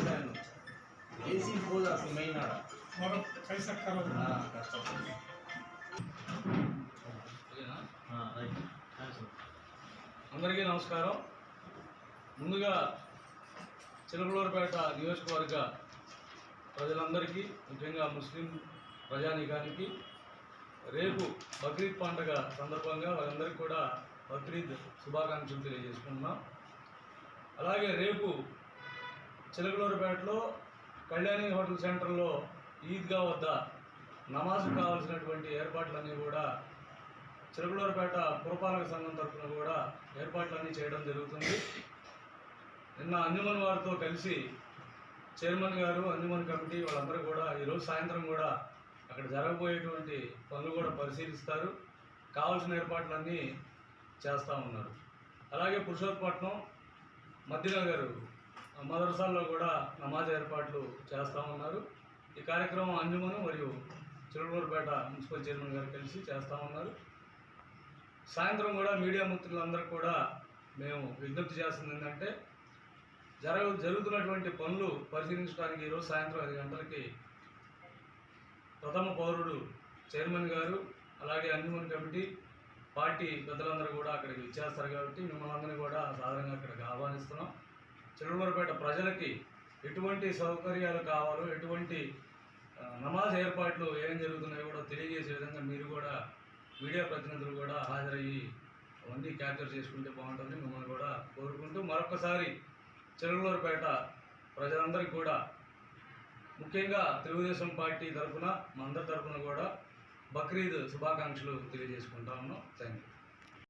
చూశాను ఏసీ పోదు అసలు మెయిన్ అందరికీ నమస్కారం. ముందుగా చిలకలూరుపేట నియోజకవర్గ ప్రజలందరికీ ముఖ్యంగా ముస్లిం ప్రజానీకానికి రేపు బక్రీద్ పండుగ సందర్భంగా వారందరికీ కూడా బక్రీద్ శుభాకాంక్షలు తెలియజేసుకుంటున్నాం. అలాగే రేపు చిలకలూరుపేటలో కళ్యాణి హోటల్ సెంటర్లో ఈద్గా వద్ద నమాజ్ కావాల్సినటువంటి ఏర్పాట్లన్నీ కూడా చిలకలూరుపేట పురపాలక సంఘం తరఫున కూడా ఏర్పాట్లన్నీ చేయడం జరుగుతుంది. నిన్న అంజుమన్ వారితో కలిసి చైర్మన్ గారు అంజుమన్ కమిటీ వాళ్ళందరూ కూడా ఈరోజు సాయంత్రం కూడా అక్కడ జరగబోయేటువంటి పనులు కూడా పరిశీలిస్తారు. కావాల్సిన ఏర్పాట్లన్నీ చేస్తూ ఉన్నారు. అలాగే పురుషోత్పట్నం మధ్యనగర్ మదర్సాల్లో కూడా నమాజ్ ఏర్పాట్లు చేస్తూ ఉన్నారు. ఈ కార్యక్రమం అంజుమను మరియు చిలకలూరుపేట మున్సిపల్ చైర్మన్ గారు కలిసి చేస్తూ ఉన్నారు. సాయంత్రం కూడా మీడియా మిత్రులందరూ కూడా మేము విజ్ఞప్తి చేస్తుంది ఏంటంటే జర జరుగుతున్నటువంటి పనులు పరిశీలించడానికి ఈరోజు సాయంత్రం ఐదు గంటలకి ప్రథమ పౌరుడు చైర్మన్ గారు అలాగే అంజుమన్ కమిటీ పార్టీ పెద్దలందరూ కూడా అక్కడికి ఇచ్చేస్తారు కాబట్టి మిమ్మల్ని అందరినీ కూడా సాధారణంగా అక్కడికి ఆహ్వానిస్తున్నాం. చిరుమలపేట ప్రజలకి ఎటువంటి సౌకర్యాలు కావాలో ఎటువంటి నమాజ్ ఏర్పాట్లు ఏం జరుగుతున్నాయో కూడా తెలియజేసే విధంగా మీరు కూడా మీడియా ప్రతినిధులు కూడా హాజరయ్యి అవన్నీ క్యాప్చర్ చేసుకుంటే బాగుంటుంది. మిమ్మల్ని కూడా కోరుకుంటూ మరొకసారి చిరుమలపేట ప్రజలందరికీ కూడా ముఖ్యంగా తెలుగుదేశం పార్టీ తరఫున మా అందరి తరఫున కూడా బక్రీద్ శుభాకాంక్షలు తెలియజేసుకుంటా ఉన్నాం. Thank you